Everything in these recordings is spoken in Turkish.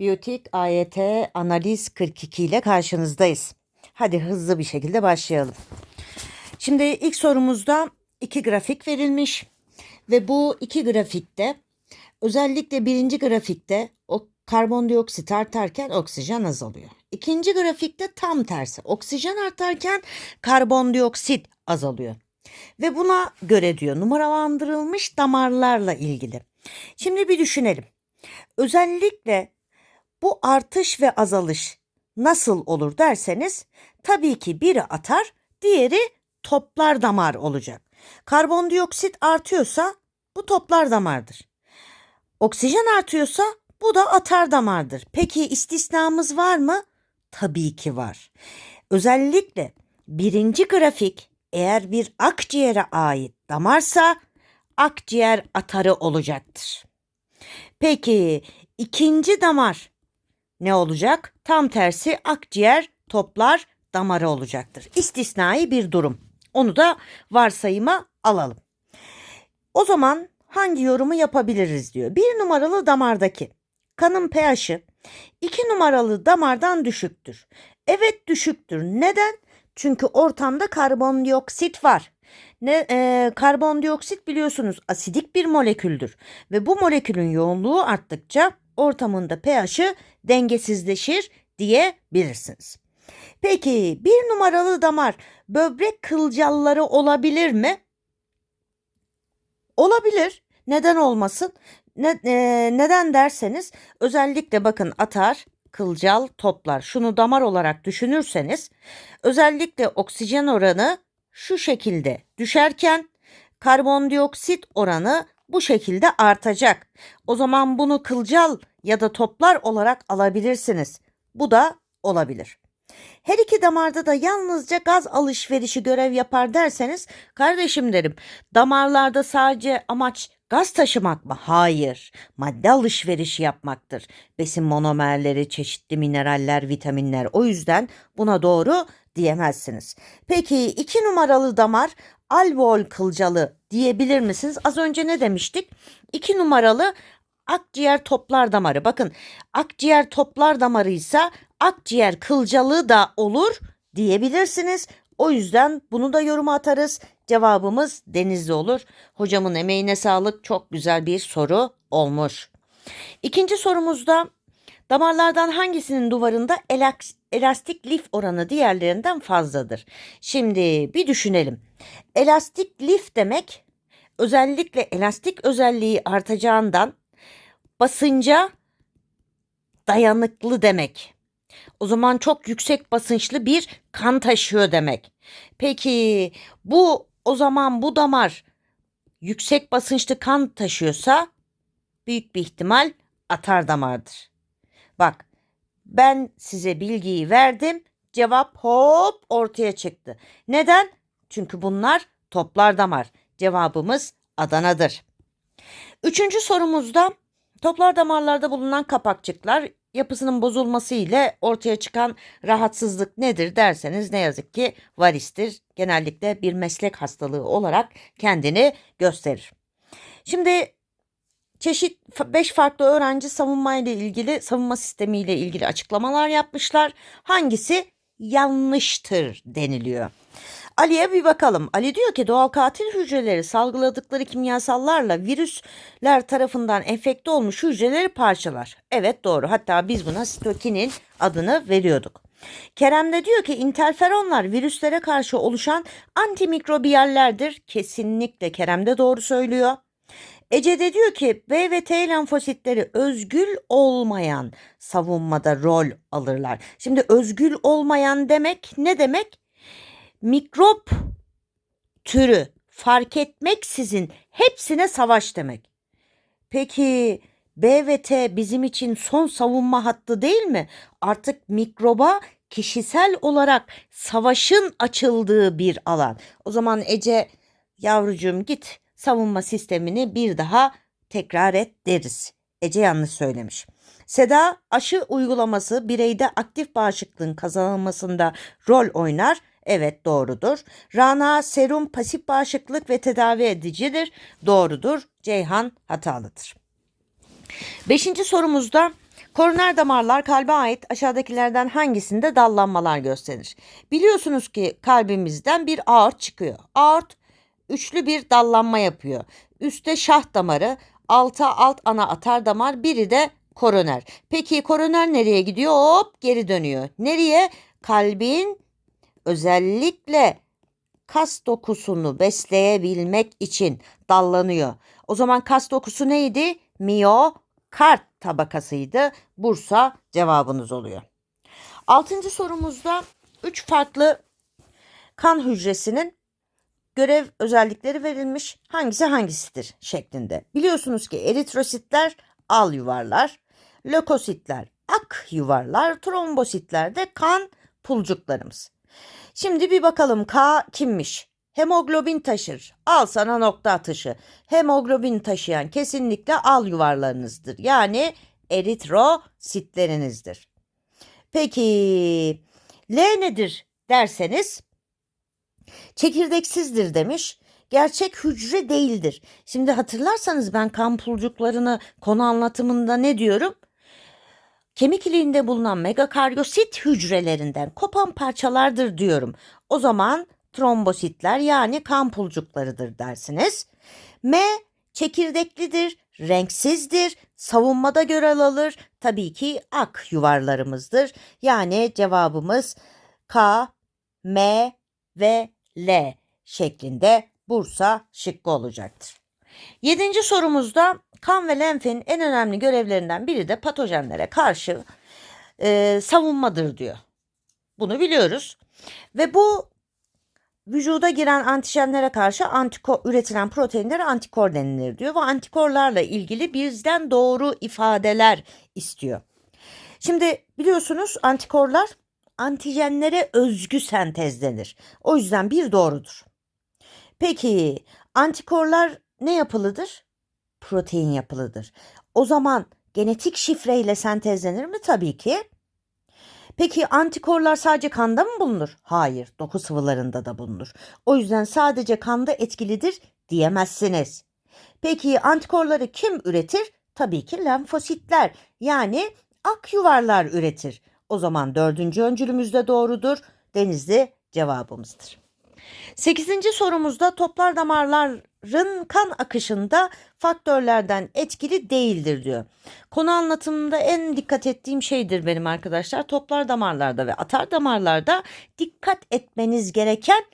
Biyotik AYT Analiz 42 ile karşınızdayız. Hadi hızlı bir şekilde başlayalım. Şimdi ilk sorumuzda iki grafik verilmiş ve bu iki grafikte özellikle birinci grafikte o karbondioksit artarken oksijen azalıyor. İkinci grafikte tam tersi oksijen artarken karbondioksit azalıyor. Ve buna göre diyor numaralandırılmış damarlarla ilgili. Şimdi bir düşünelim. Özellikle bu artış ve azalış nasıl olur derseniz tabii ki biri atar, diğeri toplar damar olacak. Karbondioksit artıyorsa bu toplar damardır. Oksijen artıyorsa bu da atar damardır. Peki istisnamız var mı? Tabii ki var. Özellikle birinci grafik eğer bir akciğere ait damarsa akciğer atarı olacaktır. Peki ikinci damar ne olacak? Tam tersi akciğer toplar damarı olacaktır. İstisnai bir durum. Onu da varsayıma alalım. O zaman hangi yorumu yapabiliriz diyor. Bir numaralı damardaki kanın pH'i iki numaralı damardan düşüktür. Evet düşüktür. Neden? Çünkü ortamda karbondioksit var. Ne e, karbondioksit biliyorsunuz asidik bir moleküldür ve bu molekülün yoğunluğu arttıkça ortamında pH'i dengesizleşir diyebilirsiniz. Peki bir numaralı damar böbrek kılcalları olabilir mi? Olabilir. Neden olmasın? Ne, e, neden derseniz özellikle bakın atar, kılcal, toplar. Şunu damar olarak düşünürseniz özellikle oksijen oranı şu şekilde düşerken karbondioksit oranı bu şekilde artacak. O zaman bunu kılcal ya da toplar olarak alabilirsiniz. Bu da olabilir. Her iki damarda da yalnızca gaz alışverişi görev yapar derseniz kardeşim derim damarlarda sadece amaç gaz taşımak mı? Hayır. Madde alışverişi yapmaktır. Besin monomerleri, çeşitli mineraller, vitaminler. O yüzden buna doğru diyemezsiniz. Peki iki numaralı damar alveol kılcalı diyebilir misiniz? Az önce ne demiştik? İki numaralı akciğer toplar damarı. Bakın akciğer toplar damarı ise akciğer kılcalı da olur diyebilirsiniz. O yüzden bunu da yoruma atarız. Cevabımız denizli olur. Hocamın emeğine sağlık. Çok güzel bir soru olmuş. İkinci sorumuzda damarlardan hangisinin duvarında elastik lif oranı diğerlerinden fazladır? Şimdi bir düşünelim. Elastik lif demek özellikle elastik özelliği artacağından basınca dayanıklı demek. O zaman çok yüksek basınçlı bir kan taşıyor demek. Peki bu o zaman bu damar yüksek basınçlı kan taşıyorsa büyük bir ihtimal atar damardır. Bak ben size bilgiyi verdim. Cevap hop ortaya çıktı. Neden? Çünkü bunlar toplar damar. Cevabımız Adana'dır. Üçüncü sorumuzda toplar damarlarda bulunan kapakçıklar yapısının bozulması ile ortaya çıkan rahatsızlık nedir derseniz ne yazık ki varistir. Genellikle bir meslek hastalığı olarak kendini gösterir. Şimdi çeşit 5 farklı öğrenci savunma ile ilgili savunma sistemi ile ilgili açıklamalar yapmışlar. Hangisi yanlıştır deniliyor. Ali'ye bir bakalım. Ali diyor ki doğal katil hücreleri salgıladıkları kimyasallarla virüsler tarafından enfekte olmuş hücreleri parçalar. Evet doğru. Hatta biz buna sitokinin adını veriyorduk. Kerem de diyor ki interferonlar virüslere karşı oluşan antimikrobiyallerdir. Kesinlikle Kerem de doğru söylüyor. Ece de diyor ki B ve T lenfositleri özgül olmayan savunmada rol alırlar. Şimdi özgül olmayan demek ne demek? mikrop türü fark etmeksizin hepsine savaş demek. Peki B ve T bizim için son savunma hattı değil mi? Artık mikroba kişisel olarak savaşın açıldığı bir alan. O zaman Ece yavrucuğum git savunma sistemini bir daha tekrar et deriz. Ece yanlış söylemiş. Seda aşı uygulaması bireyde aktif bağışıklığın kazanılmasında rol oynar. Evet doğrudur. Rana serum pasif bağışıklık ve tedavi edicidir. Doğrudur. Ceyhan hatalıdır. Beşinci sorumuzda Koroner damarlar kalbe ait aşağıdakilerden hangisinde dallanmalar gösterir? Biliyorsunuz ki kalbimizden bir aort çıkıyor. Aort üçlü bir dallanma yapıyor. Üste şah damarı, alta alt ana atar damar, biri de koroner. Peki koroner nereye gidiyor? Hop geri dönüyor. Nereye? Kalbin özellikle kas dokusunu besleyebilmek için dallanıyor. O zaman kas dokusu neydi? Miyokard tabakasıydı. Bursa cevabınız oluyor. Altıncı sorumuzda üç farklı kan hücresinin görev özellikleri verilmiş. Hangisi hangisidir şeklinde. Biliyorsunuz ki eritrositler al yuvarlar, lökositler ak yuvarlar, trombositler de kan pulcuklarımız. Şimdi bir bakalım K kimmiş? Hemoglobin taşır. Al sana nokta atışı. Hemoglobin taşıyan kesinlikle al yuvarlarınızdır. Yani eritrositlerinizdir. Peki L nedir derseniz çekirdeksizdir demiş. Gerçek hücre değildir. Şimdi hatırlarsanız ben kan pulcuklarını konu anlatımında ne diyorum? Kemik iliğinde bulunan megakaryosit hücrelerinden kopan parçalardır diyorum. O zaman trombositler yani kan pulcuklarıdır dersiniz. M çekirdeklidir, renksizdir, savunmada görev alır. Tabii ki ak yuvarlarımızdır. Yani cevabımız K, M ve L şeklinde Bursa şıkkı olacaktır. Yedinci sorumuzda kan ve lenfin en önemli görevlerinden biri de patojenlere karşı e, savunmadır diyor. Bunu biliyoruz. Ve bu vücuda giren antijenlere karşı antikor, üretilen proteinlere antikor denilir diyor. Ve antikorlarla ilgili bizden doğru ifadeler istiyor. Şimdi biliyorsunuz antikorlar antijenlere özgü sentezlenir. O yüzden bir doğrudur. Peki antikorlar ne yapılıdır? Protein yapılıdır. O zaman genetik şifreyle sentezlenir mi? Tabii ki. Peki antikorlar sadece kanda mı bulunur? Hayır, doku sıvılarında da bulunur. O yüzden sadece kanda etkilidir diyemezsiniz. Peki antikorları kim üretir? Tabii ki lenfositler yani ak yuvarlar üretir. O zaman dördüncü öncülümüz de doğrudur. Denizli cevabımızdır. Sekizinci sorumuzda toplar damarların kan akışında faktörlerden etkili değildir diyor. Konu anlatımında en dikkat ettiğim şeydir benim arkadaşlar. Toplar damarlarda ve atar damarlarda dikkat etmeniz gereken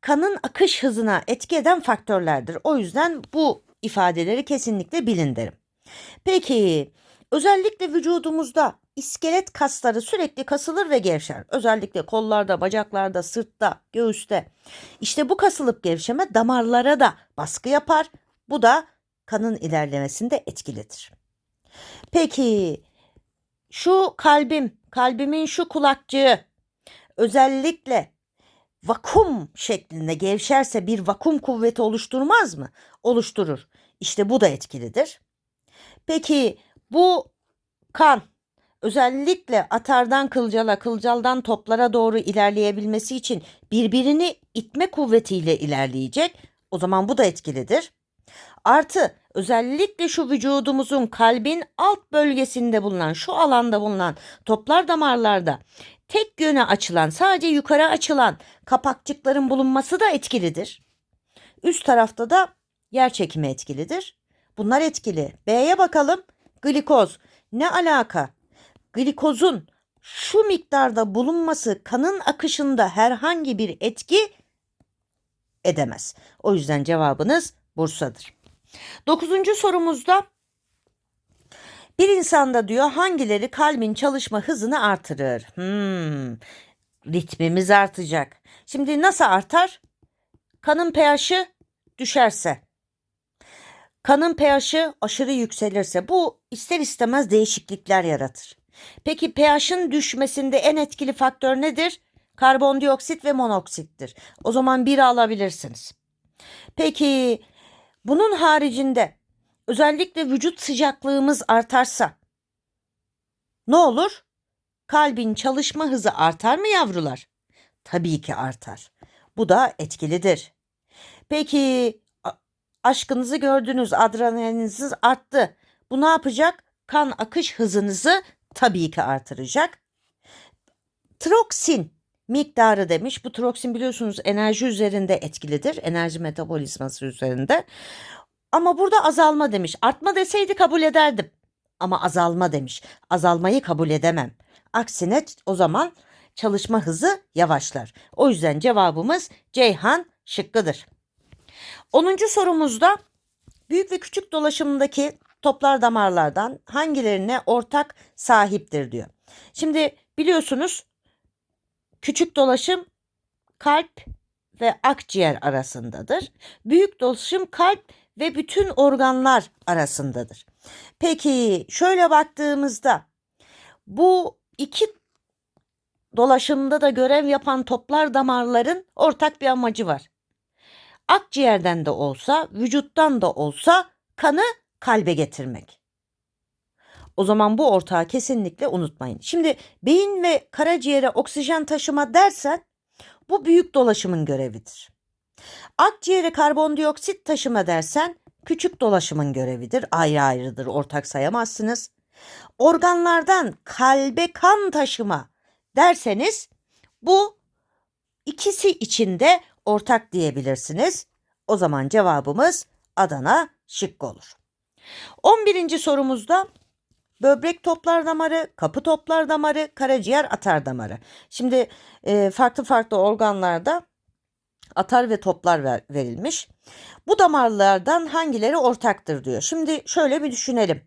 kanın akış hızına etki eden faktörlerdir. O yüzden bu ifadeleri kesinlikle bilin derim. Peki özellikle vücudumuzda iskelet kasları sürekli kasılır ve gevşer. Özellikle kollarda, bacaklarda, sırtta, göğüste. İşte bu kasılıp gevşeme damarlara da baskı yapar. Bu da kanın ilerlemesinde etkilidir. Peki şu kalbim, kalbimin şu kulakçığı özellikle vakum şeklinde gevşerse bir vakum kuvveti oluşturmaz mı? Oluşturur. İşte bu da etkilidir. Peki bu kan özellikle atardan kılcala, kılcaldan toplara doğru ilerleyebilmesi için birbirini itme kuvvetiyle ilerleyecek. O zaman bu da etkilidir. Artı özellikle şu vücudumuzun kalbin alt bölgesinde bulunan şu alanda bulunan toplar damarlarda tek yöne açılan sadece yukarı açılan kapakçıkların bulunması da etkilidir. Üst tarafta da yer çekimi etkilidir. Bunlar etkili. B'ye bakalım. Glikoz. Ne alaka? Glikozun şu miktarda bulunması kanın akışında herhangi bir etki edemez. O yüzden cevabınız Bursa'dır. Dokuzuncu sorumuzda bir insanda diyor hangileri kalbin çalışma hızını artırır? Hmm, ritmimiz artacak. Şimdi nasıl artar? Kanın pH'i düşerse. Kanın pH'i aşırı yükselirse bu ister istemez değişiklikler yaratır. Peki pH'in düşmesinde en etkili faktör nedir? Karbondioksit ve monoksittir. O zaman biri alabilirsiniz. Peki bunun haricinde özellikle vücut sıcaklığımız artarsa ne olur? Kalbin çalışma hızı artar mı yavrular? Tabii ki artar. Bu da etkilidir. Peki aşkınızı gördünüz, adrenalininiz arttı. Bu ne yapacak? kan akış hızınızı tabii ki artıracak. Troksin miktarı demiş. Bu troksin biliyorsunuz enerji üzerinde etkilidir. Enerji metabolizması üzerinde. Ama burada azalma demiş. Artma deseydi kabul ederdim. Ama azalma demiş. Azalmayı kabul edemem. Aksine o zaman çalışma hızı yavaşlar. O yüzden cevabımız Ceyhan şıkkıdır. 10. sorumuzda büyük ve küçük dolaşımdaki toplar damarlardan hangilerine ortak sahiptir diyor. Şimdi biliyorsunuz küçük dolaşım kalp ve akciğer arasındadır. Büyük dolaşım kalp ve bütün organlar arasındadır. Peki şöyle baktığımızda bu iki dolaşımda da görev yapan toplar damarların ortak bir amacı var. Akciğerden de olsa, vücuttan da olsa kanı kalbe getirmek. O zaman bu ortağı kesinlikle unutmayın. Şimdi beyin ve karaciğere oksijen taşıma dersen bu büyük dolaşımın görevidir. Akciğere karbondioksit taşıma dersen küçük dolaşımın görevidir. Ayrı ayrıdır ortak sayamazsınız. Organlardan kalbe kan taşıma derseniz bu ikisi içinde ortak diyebilirsiniz. O zaman cevabımız Adana şık olur. 11. sorumuzda böbrek toplar damarı, kapı toplar damarı, karaciğer atar damarı. Şimdi e, farklı farklı organlarda atar ve toplar ver, verilmiş. Bu damarlardan hangileri ortaktır diyor. Şimdi şöyle bir düşünelim.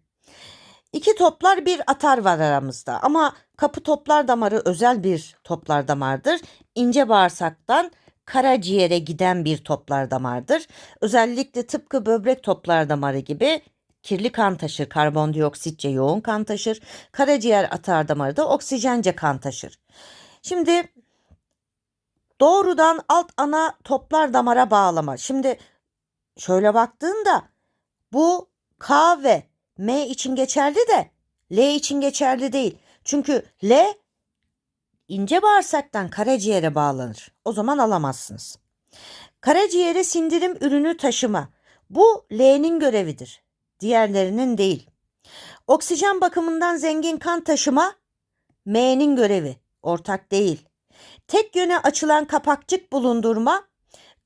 İki toplar bir atar var aramızda ama kapı toplar damarı özel bir toplar damardır. İnce bağırsaktan karaciğere giden bir toplar damardır. Özellikle tıpkı böbrek toplar damarı gibi kirli kan taşır, karbondioksitçe yoğun kan taşır. Karaciğer atar damarı da oksijence kan taşır. Şimdi doğrudan alt ana toplar damara bağlama. Şimdi şöyle baktığında bu K ve M için geçerli de L için geçerli değil. Çünkü L ince bağırsaktan karaciğere bağlanır. O zaman alamazsınız. Karaciğere sindirim ürünü taşıma. Bu L'nin görevidir. Diğerlerinin değil. Oksijen bakımından zengin kan taşıma M'nin görevi. Ortak değil. Tek yöne açılan kapakçık bulundurma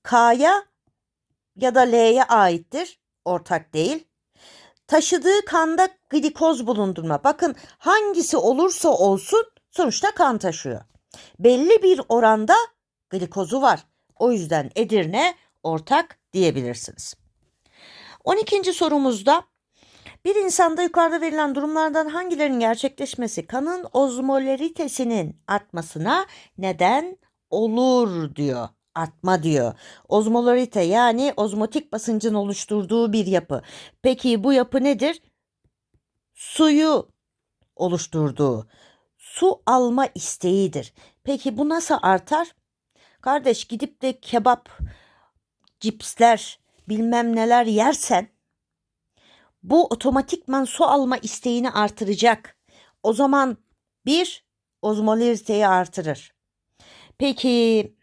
K'ya ya da L'ye aittir. Ortak değil. Taşıdığı kanda glikoz bulundurma. Bakın hangisi olursa olsun sonuçta kan taşıyor. Belli bir oranda glikozu var. O yüzden Edirne ortak diyebilirsiniz. 12. sorumuzda bir insanda yukarıda verilen durumlardan hangilerinin gerçekleşmesi kanın ozmolaritesinin artmasına neden olur diyor. Artma diyor. Ozmolarite yani ozmotik basıncın oluşturduğu bir yapı. Peki bu yapı nedir? Suyu oluşturduğu su alma isteğidir. Peki bu nasıl artar? Kardeş gidip de kebap, cipsler, bilmem neler yersen bu otomatikman su alma isteğini artıracak. O zaman bir ozmolariteyi artırır. Peki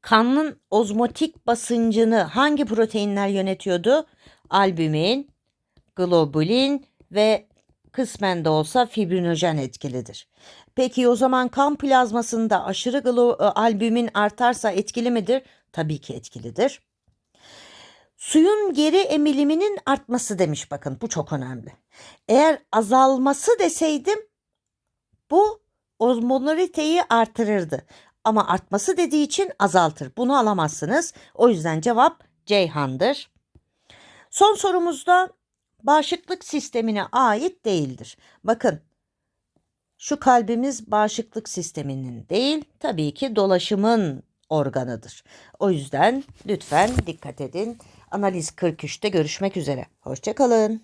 kanın ozmotik basıncını hangi proteinler yönetiyordu? Albümin, globulin ve kısmen de olsa fibrinojen etkilidir. Peki o zaman kan plazmasında aşırı glo- albümin artarsa etkili midir? Tabii ki etkilidir. Suyun geri emiliminin artması demiş bakın bu çok önemli. Eğer azalması deseydim bu ozmolariteyi artırırdı. Ama artması dediği için azaltır. Bunu alamazsınız. O yüzden cevap Ceyhan'dır. Son sorumuzda bağışıklık sistemine ait değildir. Bakın şu kalbimiz bağışıklık sisteminin değil tabii ki dolaşımın organıdır. O yüzden lütfen dikkat edin. Analiz 43'te görüşmek üzere. Hoşçakalın.